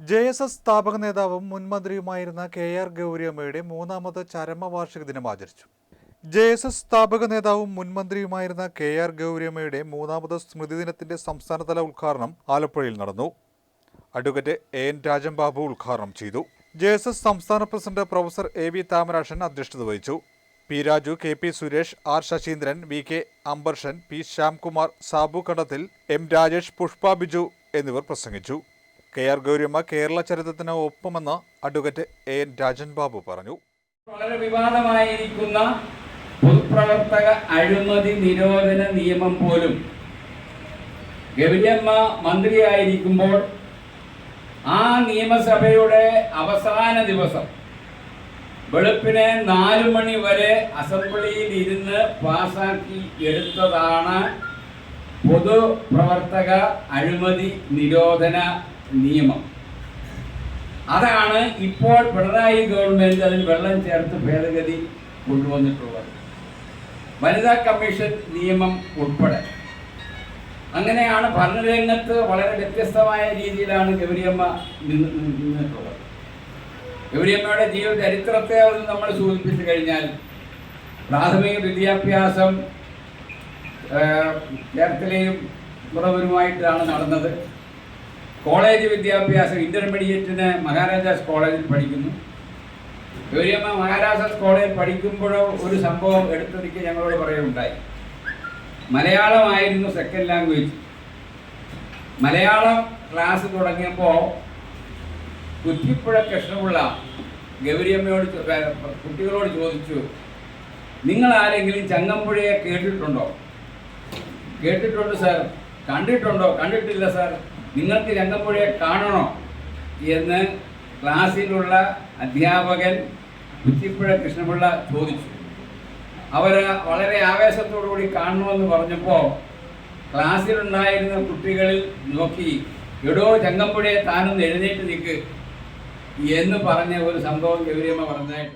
J S S സ്ഥാപക നേതാവും മുൻ മന്ത്രിയുമായിരുന്ന കെ ആർ ഗൗരിയമ്മയുടെ മൂന്നാമത് ചരമവാർഷിക ദിനം ആചരിച്ചു. ജെ എസ് എസ് സ്ഥാപക നേതാവും മുൻ മന്ത്രിയുമായിരുന്ന കെ ആർ ഗൗരിയമ്മയുടെ മൂന്നാമത് സ്മൃതി ദിനത്തിന്റെ സംസ്ഥാനതല ഉദ്ഘാടനം ആലപ്പുഴയിൽ നടന്നു. Advocate A N Rajan Babu ഉദ്ഘാടനം ചെയ്തു. ജെ എസ് എസ് സംസ്ഥാന president professor A V Thamarakshan അധ്യക്ഷത വഹിച്ചു. P Raju K P Suresh R Sasheendran V K Ambarshan P Shyamkumar Sabu Kandathil M Rajesh Pushpa Biju എന്നിവർ പ്രസംഗിച്ചു. K R Gouriamma Kerala ചരിത്രത്തിന് ഒപ്പമെന്ന് advocate A N Rajan Babu പറഞ്ഞു. വളരെ വിവാദമായിരിക്കുന്ന പൊതുപ്രവർത്തക അഴിമതി നിരോധന നിയമം പോലും ഗൗരിയമ്മ മന്ത്രിയായിരിക്കുമ്പോൾ ആ നിയമസഭയുടെ അവസാന ദിവസം വെളുപ്പിനെ നാലു മണി വരെ അസംബ്ലിയിൽ ഇരുന്ന് പാസാക്കി എടുത്തതാണ് പൊതുപ്രവർത്തക അഴിമതി നിരോധന നിയമം. അതാണ് ഇപ്പോൾ പിണറായി ഗവൺമെന്റ് അതിൽ വെള്ളം ചേർത്ത് ഭേദഗതി കൊണ്ടുവന്നിട്ടുള്ളത്. വനിതാ കമ്മീഷൻ നിയമം ഉൾപ്പെടെ. അങ്ങനെയാണ് ഭരണരംഗത്ത് വളരെ വ്യത്യസ്തമായ രീതിയിലാണ് ഗൗരിയമ്മ നിന്ന് നിന്നിട്ടുള്ളത്. ഗൗരിയമ്മയുടെ ജീവ ചരിത്രത്തെ നമ്മൾ സൂചിപ്പിച്ചു കഴിഞ്ഞാൽ പ്രാഥമിക വിദ്യാഭ്യാസം കേരളത്തിലെയും കുറവരുമായിട്ടാണ് നടന്നത്. കോളേജ് വിദ്യാഭ്യാസം ഇന്റർമീഡിയറ്റിന് മഹാരാജാസ് കോളേജിൽ പഠിക്കുന്നു. ഗൗരിയമ്മ മഹാരാജാസ് കോളേജിൽ പഠിക്കുമ്പോഴോ ഒരു സംഭവം എടുത്തൊരിക്കൽ ഞങ്ങളോട് പറയുകയുണ്ടായി. മലയാളമായിരുന്നു സെക്കൻഡ് ലാംഗ്വേജ് മലയാളം ക്ലാസ് തുടങ്ങിയപ്പോൾ കുറ്റിപ്പുഴ കൃഷ്ണപിള്ള ഗൗരിയമ്മയോട് കുട്ടികളോട് ചോദിച്ചു നിങ്ങൾ ആരെങ്കിലും ചങ്ങമ്പുഴയെ കേട്ടിട്ടുണ്ടോ? കേട്ടിട്ടുണ്ട് സാർ കണ്ടിട്ടുണ്ടോ? കണ്ടിട്ടില്ല സാർ നിങ്ങൾക്ക് ചങ്ങമ്പുഴയെ കാണണോ എന്ന് ക്ലാസ്സിലുള്ള അധ്യാപകൻ കുറ്റിപ്പുഴ കൃഷ്ണപിള്ള ചോദിച്ചു. അവർ വളരെ ആവേശത്തോടുകൂടി കാണണമെന്ന് പറഞ്ഞപ്പോൾ ക്ലാസ്സിലുണ്ടായിരുന്ന കുട്ടികളിൽ നോക്കി എടോ ചങ്ങമ്പുഴയെ താനൊന്ന് എഴുന്നേറ്റ് നിൽക്ക് എന്ന് പറഞ്ഞ ഒരു സംഭവം ഗൗരിയമ്മ പറഞ്ഞതായിട്ട്